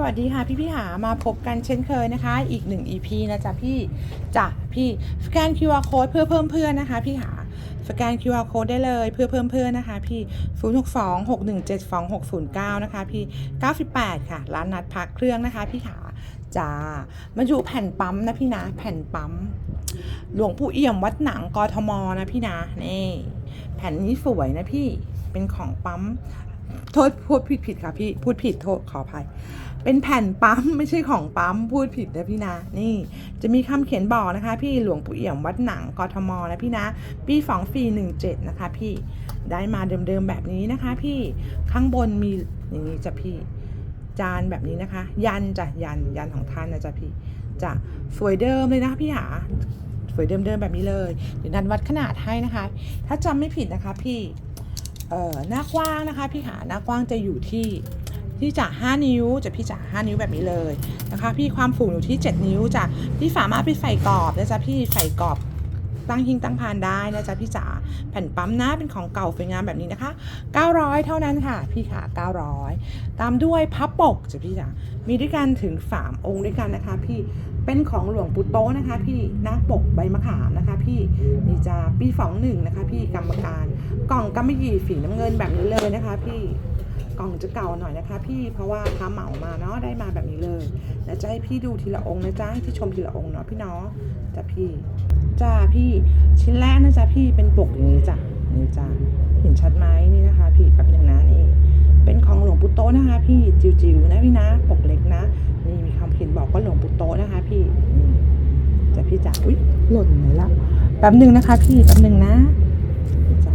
สวัสดีค่ะพี่พี่หามาพบกันเช่นเคยนะคะ อีกหนึ่ง EP นะจ๊ะพี่จ้ะพี่สแกน QR code เพื่อเพิ่มเพื่อนนะคะ พี่หาสแกน QR code ได้เลยเพื่อเพิ่มเพื่อนนะคะ พี่ 0 6 2 6 1 7 2 6 0 9 นะคะ พี่ 98 ค่ะ ร้านนัดพักเครื่องนะคะ พี่หาจ้ามาอยู่แผ่นปั๊มนะพี่นะแผ่นปั๊มหลวงปู่เอี่ยมวัดหนังกทมนะพี่นะนี่แผ่นนี้สวยนะพี่เป็นของปั๊ม โทษพูดผิดผิดค่ะพี่พูดผิดโทษขออภัย เป็นแผ่นปั๊มไม่ใช่ของปั๊มพูดผิดนะพี่นะนี่ จะมีคำเขียนบอกนะคะ พี่หลวงปู่เอี่ยมวัดหนังกทมนะพี่นะ ปีสองปีหนึ่งเจ็ดนะคะ พี่ได้มาเดิมๆแบบนี้นะคะ พี่ข้างบนมีอย่างนี้จ้ะพี่ จานแบบนี้นะคะ ยันจ้ะยันยันของท่านนะจ๊ะพี่จะสวยเดิมเลยนะพี่หาสวยเดิมๆแบบนี้เลยเดี๋ยวนันวัดขนาดให้นะคะ ถ้าจำไม่ผิดนะคะ พี่ หน้ากว้างนะคะ พี่หาหน้ากว้างจะอยู่ที่ที่จาก 5 นิ้วจะพี่จาก 5 นิ้วแบบนี้เลยนะคะ พี่ความสูงอยู่ที่ 7 นิ้วจะพี่สามารถไปใส่กรอบนะจ๊ะพี่ใส่กรอบ ตั้งหิ้งตั้งพานได้นะจ๊ะพี่จ๋าแผ่นปั๊มนะเป็นของเก่าสวยงามแบบนี้นะคะ 900 เท่านั้นค่ะพี่ค่ะ 900 ตามด้วยพับปกจ้ะพี่จ๋ามีด้วยกันถึง 3 องค์ด้วยกันนะคะ พี่เป็นของหลวงปู่โตนะคะ พี่นาคปกใบมะขามนะคะ พี่นี่จะปีสองหนึ่งนะคะ พี่กรรมการกล่องกำมะหยี่ฝีน้ำเงินแบบนี้เลยนะคะ พี่กล่องจะเก่าหน่อยนะคะ พี่เพราะว่าค้าเหมามาเนาะได้มาแบบนี้เลยแล้วจะให้พี่ดูทีละองค์นะจ๊ะให้พี่ชมทีละองค์เนาะพี่เนาะจ้ะพี่ จ้าพี่ชิ้นแรกนะจ๊ะพี่เป็นปกอย่างนี้จ้ะนี่จ้ะเห็นชัดไหมนี่นะคะ พี่แป๊บนึงนะนี่ เป็นของหลวงปู่โตนะคะ พี่จิ๋วๆนะพี่นะ ปกเล็กนะนี่มีคำเขียนบอกว่าหลวงปู่โตนะคะ พี่นี่จ้ะพี่จ๋าอุ้ยหล่นไหนละแป๊บนึงนะคะ พี่แป๊บนึงนะจ้ะ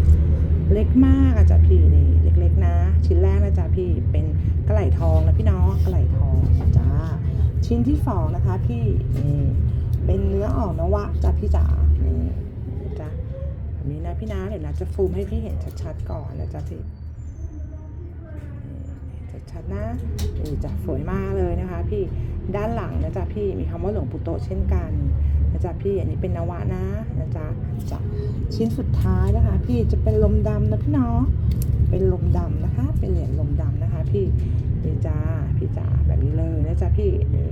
เล็กมากอะจ้ะพี่นี่เล็กๆนะ ชิ้นแรกนะจ๊ะพี่เป็นกระไหลทองนะพี่น้องกระไหลทองจ้าชิ้นที่สองนะคะ พี่นี่ เป็นเนื้ออ่อนนวะจ้ะพี่จ๋านี่จ้ะแบบนี้นะพี่นะเดี๋ยวนะจะฟูมให้พี่เห็นชัดๆก่อนนะจ๊ะพี่ชัดๆนะนี่จ้ะสวยมากเลยนะคะ พี่ด้านหลังนะจ๊ะพี่มีคำว่าหลวงปู่โตเช่นกันนะจ๊ะพี่อันนี้เป็นนวะนะนะจ๊ะจ้ะชิ้นสุดท้ายนะคะ พี่จะเป็นลมดำนะพี่เนาะเป็นลมดำนะคะ เป็นเหรียญลมดำนะคะ พี่นี่จ้าพี่จ๋าแบบนี้เลยนะจ๊ะพี่นี่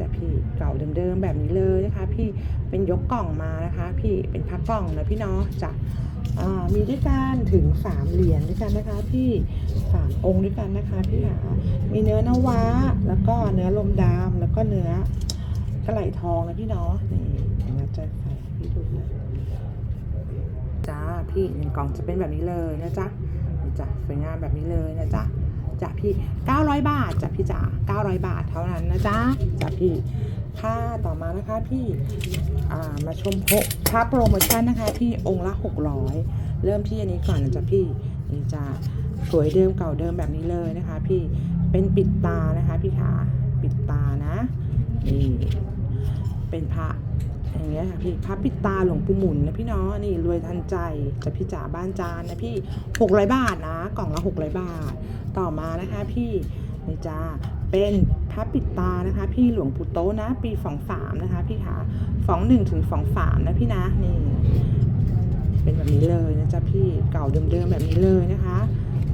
จ้ะพี่เก่าเดิมๆแบบนี้เลยนะคะ พี่เป็นยกกล่องมานะคะ พี่เป็นพักกล่องนะพี่เนาะจ้ะมีด้วยกันถึงสามเหรียญด้วยกันนะคะ พี่สามองค์ด้วยกันนะคะพี่ค่ะมีเนื้อนวะแล้วก็เนื้อลมดำแล้วก็เนื้อกระไหลทองนะพี่เนาะนี่เดี๋ยวนะจะใส่พี่ดูนะจ้าพี่หนึ่งกล่องจะเป็นแบบนี้เลยนะจ๊ะนี่จ้ะสวยงามแบบนี้เลยนะจ๊ะ จ้ะพี่ 900 บาทจ้ะพี่จ๋า900 บาทเท่านั้นนะจ๊ะจ้ะพี่ค่าต่อมานะคะพี่ามาชมโพค่าโปรโมชั่นนะคะพี่องค์ละ 600 เริ่มที่อันนี้ก่อนนะจ๊ะพี่นี่จ้ะสวยเดิมเก่าเดิมแบบนี้เลยนะคะ พี่เป็นปิดตานะคะพี่ขาปิดตานะนี่เป็นพระอย่างเงี้ยค่ะพี่พระปิดตาหลวงปู่หมุนนะพี่เนาะนี่รวยทันใจจะพี่จ๋าบ้านจานนะพี่หกร้อยบาทนะ กล่องละหกร้อยบาท ต่อมานะคะพี่นี่จ้าเป็นพระปิดตานะคะ พี่หลวงปู่โตนะ ปีสองสามนะคะพี่ขาสองหนึ่งถึงสองสามนะพี่นะนี่เป็นแบบนี้เลยนะจ๊ะพี่เก่าเดิมๆแบบนี้เลยนะคะ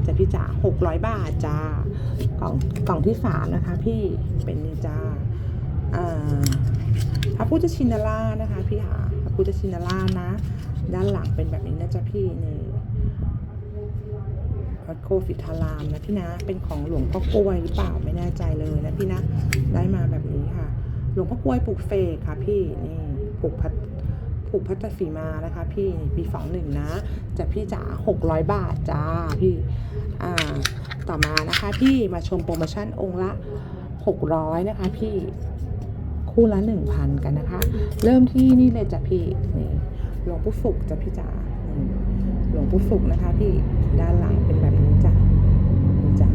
จะพี่จ๋าหกร้อยบาทจ้ากล่องกล่องที่สามนะคะพี่เป็นนี่จ้าอ่าพระพุทธชินราชนะคะพี่หาพระพุทธชินราชนะ ด้านหลังเป็นแบบนี้นะจ๊ะพี่นี่ วัดโคสิทธารามนะพี่นะ เป็นของหลวงพ่อกล้วยหรือเปล่าไม่แน่ใจเลยนะพี่นะ ได้มาแบบนี้ค่ะ หลวงพ่อกล้วยปลูกเสกค่ะ พี่นี่ปลูกพัดปลูกพัทสีมานะคะ พี่ปีสองหนึ่งนะจะพี่จ๋าหกร้อยบาทจ้าพี่อ่าต่อมานะคะ พี่มาชมโปรโมชั่นองค์ละหกร้อยนะคะ พี่คู่ละหนึ่งพันกันนะคะ เริ่มที่นี่เลยจ้ะพี่นี่หลวงปู่สุกจ้ะพี่จ๋า หลวงปู่สุกนะคะพี่ด้านหลังเป็นแบบนี้จ้ะนี่จ้ะ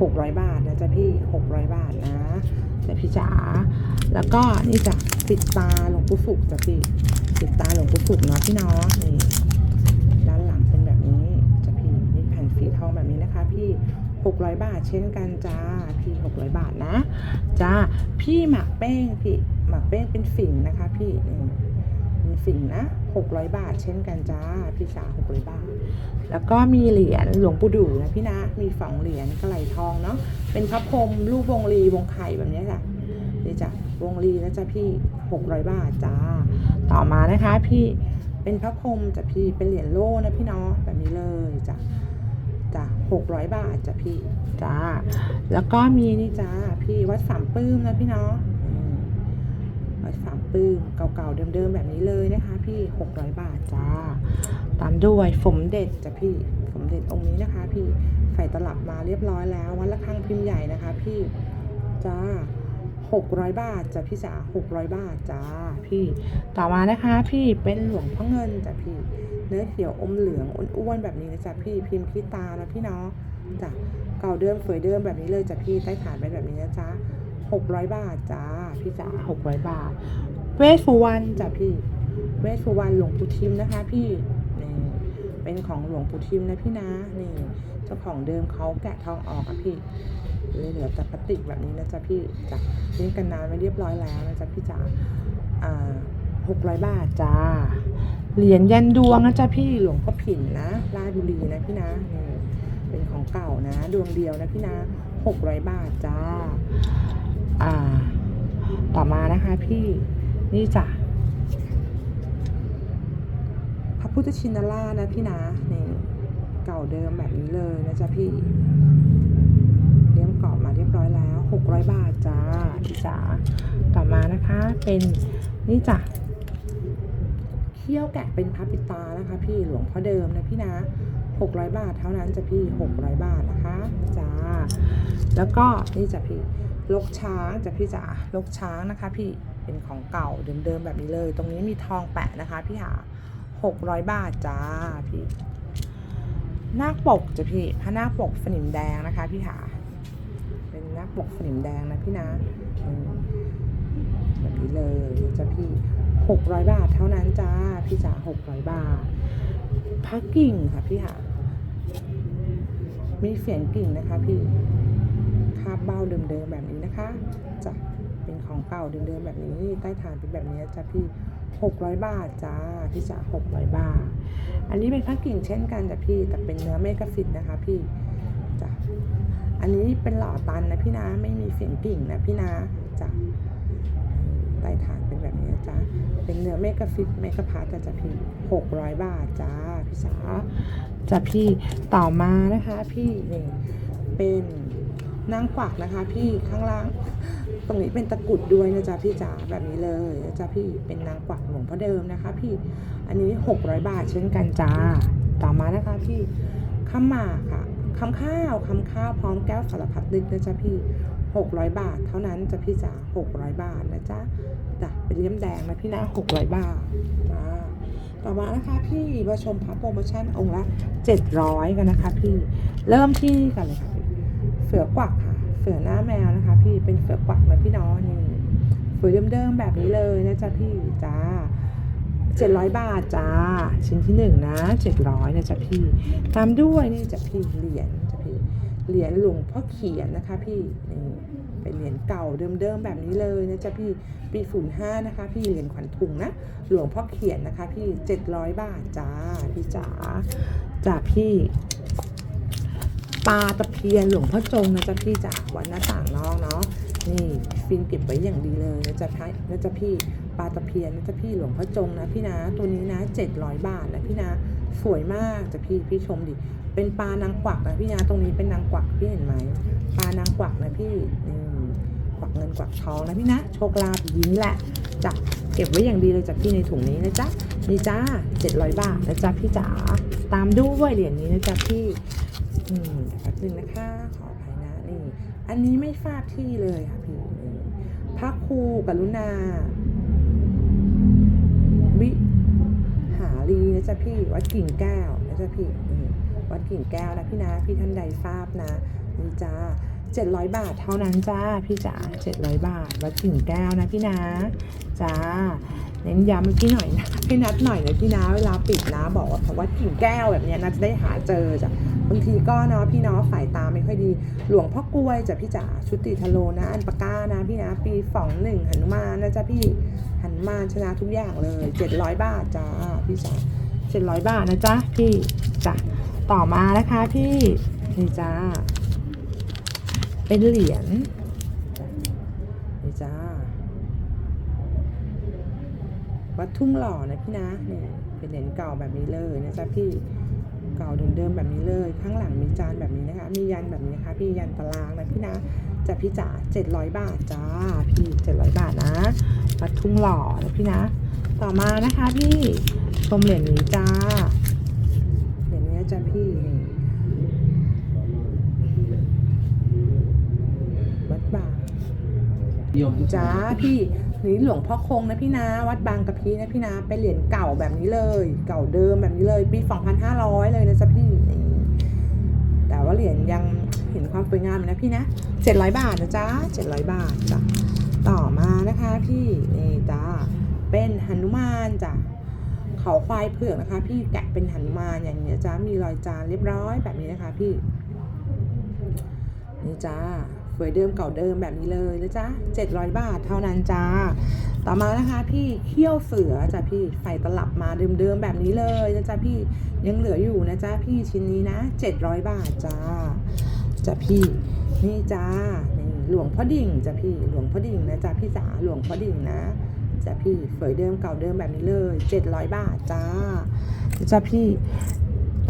หกร้อยบาทนะจ๊ะพี่หกร้อยบาทนะจ้ะพี่จ๋าแล้วก็นี่จ้ะปิดตาหลวงปู่สุกจ้ะพี่ปิดตาหลวงปู่สุกเนาะพี่เนาะนี่ด้านหลังเป็นแบบนี้จ้ะพี่นี่แผ่นสีทองแบบนี้นะคะ พี่หกร้อยบาทเช่นกันจ้าพี่หกร้อยบาทนะจ้าพี่หมักแป้งพี่หมักแป้งเป็นฝิ่งนะคะพี่นี่เป็นฝิ่งนะ 600 บาท เช่นกันจ้าพี่จ๋า600 บาท แล้วก็มีเหรียญหลวงปู่ดูนะพี่นะ มีสองเหรียญกระไหลทองเนาะ เป็นพระพรมรูปวงลีวงไข่แบบนี้ยค่ะนี่จ้ะวงลีนะจ๊ะพี่ 600 บาทจ้า ต่อมานะคะพี่ เป็นพระพรมจ้ะพี่ เป็นเหรียญโล่นะพี่เนาะแบบนี้เลยจ้ะจ้ะ600 บาทจ้ะพี่จ้า แล้วก็มีนี่จ้าพี่วัดสามปื้มนะพี่เนาะ อืมวัดสามปื้มเก่าๆเดิมๆแบบนี้เลยนะคะ พี่600บาทจ้า ตามด้วยสมเด็จจ้ะพี่สมเด็จองค์นี้นะคะ พี่ใส่ตลับมาเรียบร้อยแล้ววัดละฆังพิมพ์ใหญ่นะคะ พี่จ้า600 บาทจ้ะพี่จ๋า600 บาทจ้าพี่ต่อมานะคะพี่เป็นหลวงพ่อเงินจ้ะพี่ เนื้อเขียวอมเหลืองอ้วนๆแบบนี้นะจ๊ะพี่พิมพ์ขี้ตานะพี่เนาะจ้ะเก่าเดิมสวยเดิมแบบนี้เลยจ้ะพี่ใต้ฐานเป็นแบบนี้นะจ๊ะ 600 บาทจ้าพี่จ๋า600 บาท เวสสุวรรณจ้ะพี่ เวสสุวรรณหลวงปู่ทิมนะคะ พี่นี่เป็นของหลวงปู่ทิมนะพี่นะนี่เจ้าของเดิมเขาแกะทองออกอะพี่เลยเหลือแต่พลาสติกแบบนี้นะจ๊ะพี่จ้ะทิ้งกันนานไม่เรียบร้อยแล้วนะจ๊ะพี่จ๋าอ่าหกร้อยบาทจ้า เหรียญยันดวงนะจ๊ะพี่หลวงพ่อผินนะราชบุรีนะพี่นะนี่เป็นของเก่านะ ดวงเดียวนะพี่นะหกร้อยบาทจ้า อ่า ต่อมานะคะพี่นี่จ้ะพระพุทธชินราชนะพี่นะนี่เก่าเดิมแบบนี้เลยนะจ๊ะพี่เลี้ยงกรอบมาเรียบร้อยแล้ว 600 บาทจ้าพี่จ๋าต่อมานะคะเป็นนี่จ้ะเขี้ยวแกะเป็นพระปิตานะคะ พี่หลวงพ่อเดิมนะพี่นะ600 บาท เท่านั้นจ้ะพี่ 600 บาทนะคะจ้าแล้วก็นี่จ้ะพี่ ลกช้างจะพี่จ๋าลกช้างนะคะ พี่เป็นของเก่าเดิมๆแบบนี้เลย ตรงนี้มีทองแปะนะคะ พี่หาหกร้อยบาทจ้าพี่นาคปกจะพี่พระนาคปกสนิมแดงนะคะ พี่หาเป็นนาคปกสนิมแดงนะพี่นะแบบนี้เลยจะพี่หกร้อยบาทเท่านั้นจ้าพี่จ๋าหกร้อยบาทพระกิ่งค่ะพี่หามีเสียงกิ่งนะคะพี่าบเบ้าเดิมๆแบบนี้นะคะจ้ะเป็นของเก่าเดิมๆแบบนี้ใต้ฐานเป็นแบบนี้จ้ะพี่ 600 บาทจ้าพี่จ๋า600 บาท อันนี้เป็นผ้ากิ่งเช่นกันจ้ะพี่แต่เป็นเนื้อเมกะฟิตนะคะพี่จ้ะอันนี้เป็นหล่อตันนะพี่นะไม่มีเสียงกิ่งนะพี่นะจ้ะใต้ฐานเป็นแบบนี้จ้ะเป็นเนื้อเมกะฟิตเมกะพาร์ตจ้ะพี่600 บาทจ้าพี่จ๋าจ้ะพี่ต่อมานะคะพี่นี่เป็น นางกวักนะคะพี่ข้างล่าง ตรงนี้เป็นตะกุดด้วยนะจ๊ะพี่จ๋าแบบนี้เลยนะจ๊ะพี่เป็นนางกวักหลวงพ่อเดิมนะคะ พี่อันนี้ 600 บาทเช่นกันจ้าต่อมานะคะพี่ข้ามหมากค่ะคำข้าวคำข้าวพร้อมแก้วสารพัดนึกนะจ๊ะพี่ 600 บาท เท่านั้นจ้ะพี่จ๋า600 บาทนะจ๊ะจ้ะเป็นเลี่ยมแดงนะพี่นะ600 บาทจ้าต่อมานะคะพี่มาชมพระโปรโมชั่นองค์ละ 700 กันนะคะพี่เริ่มที่นี่กันเลยค่ะพี่ เสือกวักค่ะ เสือหน้าแมวนะคะ พี่เป็นเสือกวักนะพี่น้องนี่สวยเดิมๆแบบนี้เลยนะจ๊ะพี่จ้า700บาทจ้า ชิ้นที่หนึ่งนะ700นะจ๊ะพี่ ตามด้วยนี่จ้ะพี่เหรียญจ้ะพี่เหรียญหลวงพ่อเขียนนะคะ พี่นี่เป็นเหรียญเก่าเดิมๆแบบนี้เลยนะจ๊ะพี่ปีฝุ่นห้านะคะ พี่เหรียญขวัญถุงนะหลวงพ่อเขียนนะคะ พี่700บาทจ้าพี่จ๋าจ้าพี่ ปลาตะเพียนหลวงพ่อจงนะจ๊ะพี่จ๋าวัดหน้าต่างน้อกเนาะนี่ฟินเก็บไว้อย่างดีเลยนะจ๊ะพี่นะจ๊ะพี่ปลาตะเพียนนะจ๊ะพี่หลวงพ่อจงนะพี่นะตัวนี้นะ700 บาทนะพี่นะสวยมากจ้ะพี่พี่ชมดิเป็นปลานางกวักนะพี่นะตรงนี้เป็นนางกวักพี่เห็นไหมปลานางกวักนะพี่นี่กวักเงินกวักทองนะพี่นะโชคลาภย่างนี้แหละจ้ะเก็บไว้อย่างดีเลยจ้ะพี่ในถุงนี้นะจ๊ะนี่จ้า700 บาทนะจ๊ะพี่จ๋าตามด้วยเหรียญนี้นะจ๊ะพี่ อืมแป๊บนึงนะคะ ขออภัยนะนี่ อันนี้ไม่ทราบที่เลยค่ะพี่พระครูกรุณา วิหารีนะจ๊ะพี่ วัดกิ่งแก้วนะจ๊ะพี่วัดกิ่งแก้วนะพี่นะพี่ท่านใดทราบนะนี่จ้าเจ็ดร้อยบาทเท่านั้นจ้าพี่จ๋าเจ็ดร้อยบาท วัดกิ่งแก้วนะพี่นะจ้าเน้นย้ำพี่หน่อยนะพี่นัดหน่อยนะพี่นะเวลาปิดนะบอกว่าวัดกิ่งแก้วแบบนี้นะจะได้หาเจอจ้ะ บางทีก็เนาะพี่เนาะสายตาไม่ค่อยดี หลวงพ่อกล้วยจ้ะพี่จ๋าชุติทะโลนะ อันปาก้านะพี่นะปีสองหนึ่งหันมานะจ๊ะพี่หันมาชนะทุกอย่างเลยเจ็ดร้อยบาทจ้าพี่จ๋าเจ็ดร้อยบาทนะจ๊ะพี่จ้ะต่อมานะคะพี่นี่จ้าเป็นเหรียญนี่จ้าวัดทุ่งหล่อนะพี่นะนี่เป็นเหรียญเก่าแบบนี้เลยนะจ๊ะพี่ เก่าเดิมๆแบบนี้เลย ข้างหลังมีจานแบบนี้นะคะ มียันแบบนี้นะคะพี่ยันตารางนะพี่นะจะพี่จ๋า700 บาทจ้าพี่ 700 บาทนะวัดทุ่งหล่อนะพี่นะ ต่อมานะคะพี่ชมเหรียญนี้จ้าเหรียญนี้จ้าพี่นี่วัดบางนิยมจ้าพี่ นี่หลวงพ่อคงนะพี่นะวัดบางกะพีนะพี่นะเป็นเหรียญเก่าแบบนี้เลย เก่าเดิมแบบนี้เลยปี2,500 เลยนะจ๊ะพี่แต่ว่าเหรียญยังเห็นความสวยงามอยู่นะพี่นะ700 บาทนะจ๊ะ700 บาทจ้ะต่อมานะคะพี่นี่จ้าเป็นหนุมานจ้ะเขาควายเผือกนะคะ พี่แกะเป็นหนุมานอย่างเนี้ยจ้ามีรอยจานเรียบร้อยแบบนี้นะคะพี่นี่จ้า สวยเดิมเก่าเดิมแบบนี้เลยนะจ๊ะ700 บาทเท่านั้นจ้า ต่อมานะคะพี่เขี้ยวเสือจ้ะพี่ใส่ตลับมาเดิมๆแบบนี้เลยนะจ๊ะพี่ยังเหลืออยู่นะจ๊ะพี่ชิ้นนี้นะ 700 บาทจ้าจ้ะพี่นี่จ้านี่หลวงพ่อดิ่งจ้ะพี่หลวงพ่อดิ่งนะจ๊ะพี่จ๋าหลวงพ่อดิ่งนะจ้ะพี่สวยเดิมเก่าเดิมแบบนี้เลย 700 บาทจ้าจ้ะพี่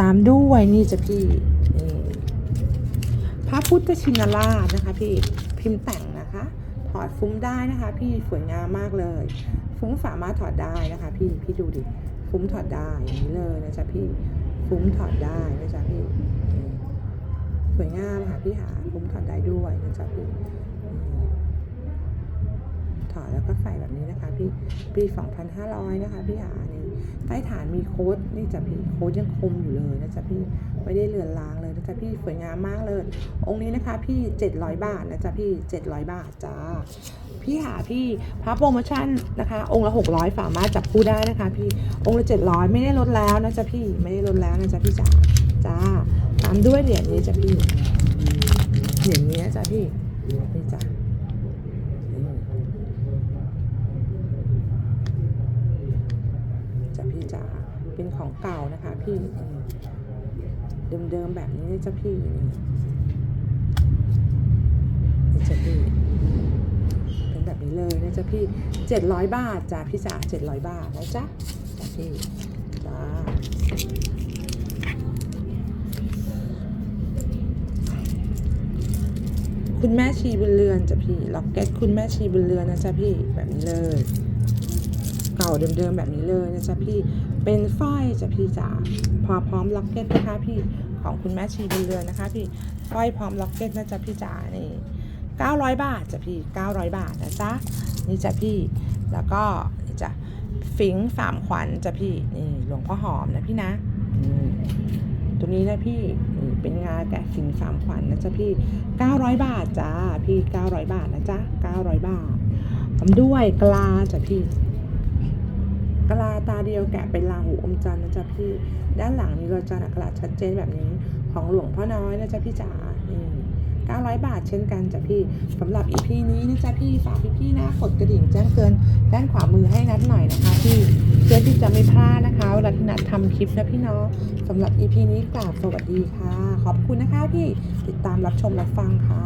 ตามด้วยนี่จ้ะพี่นี่ พระพุทธชินราชนะคะ พี่พิมพ์แต่งนะคะถอดฟุ้งได้นะคะ พี่สวยงามมากเลย ฟุ้งสามารถถอดได้นะคะ พี่พี่ดูดิฟุ้งถอดได้อย่างนี้เลยนะจ๊ะพี่ฟุ้งถอดได้นะจ๊ะพี่สวยงามค่ะพี่หาฟุ้งถอดได้ด้วยนะจ๊ะพี่ถอดแล้วก็ใส่แบบนี้นะคะ พี่ปี2,500นะคะ พี่หานี่ใต้ฐานมีโค้ดนี่จ้ะพี่โค้ดยังคมอยู่เลยนะจ๊ะพี่ ไม่ได้เลือนลางเลยนะจ๊ะพี่สวยงามมากเลย องค์นี้นะคะพี่ 700 บาทนะจ๊ะพี่ 700 บาทจ้าพี่หาพี่พระโปรโมชั่นนะคะ องค์ละ 600 สามารถจับคู่ได้นะคะ พี่องค์ละ 700 ไม่ได้ลดแล้วนะจ๊ะพี่ไม่ได้ลดแล้วนะจ๊ะพี่จ๋าจ้าตามด้วยเหรียญนี้จ้ะพี่เหรียญนี้นะจ๊ะพี่นี่จ้ะจ้ะพี่จ๋าเป็นของเก่านะคะพี่ เดิมๆแบบนี้นะจ๊ะพี่นี่นี่จ้ะพี่เป็นแบบนี้เลยนะจ๊ะพี่เจ็ดร้อยบาทจ้ะพี่จ๋าเจ็ดร้อยบาทนะจ๊ะจ้ะพี่จ้าคุณแม่ชีบุญเรือนจ้ะพี่ล็อกเก็ตคุณแม่ชีบุญเรือนนะจ๊ะพี่แบบนี้เลย เก่าเดิมๆแบบนี้เลยนะจ๊ะพี่ เป็นสร้อยจ้ะพี่จ๋าพอพร้อมล็อกเก็ตนะคะ พี่ของคุณแม่ชีบุญเรือนนะคะ พี่สร้อยพร้อมล็อกเก็ตนะจ๊ะพี่จ๋านี่900 บาทจ้ะพี่ 900 บาทนะจ๊ะนี่จ้ะพี่แล้วก็นี่จ้ะฟิงสามขวัญจ้ะพี่นี่หลวงพ่อหอมนะพี่นะตัวนี้นะพี่เป็นงานแกะฟิงสามขวัญนะจ๊ะพี่ 900 บาทจ้าพี่ 900 บาทนะจ๊ะ900 บาททำด้วยกลาจ้ะพี่ กะลาตาเดียวแกะเป็นลาหูอมจันทร์นะจ๊ะพี่ ด้านหลังมีรอยจานอักขระชัดเจนแบบนี้ของหลวงพ่อน้อยนะจ๊ะพี่จ๋า900 บาทเช่นกันจ้ะพี่สำหรับอีพีนี้นะจ๊ะพี่ฝากพี่ๆนะกดกระดิ่งแจ้งเตือนด้านขวามือให้นัดหน่อยนะคะพี่เพื่อที่จะไม่พลาดนะคะเวลาที่นัดทำคลิปนะพี่เน้องสำหรับอีพีนี้กราบสวัสดีค่ะ ขอบคุณนะคะพี่ติดตามรับชมรับฟังค่ะ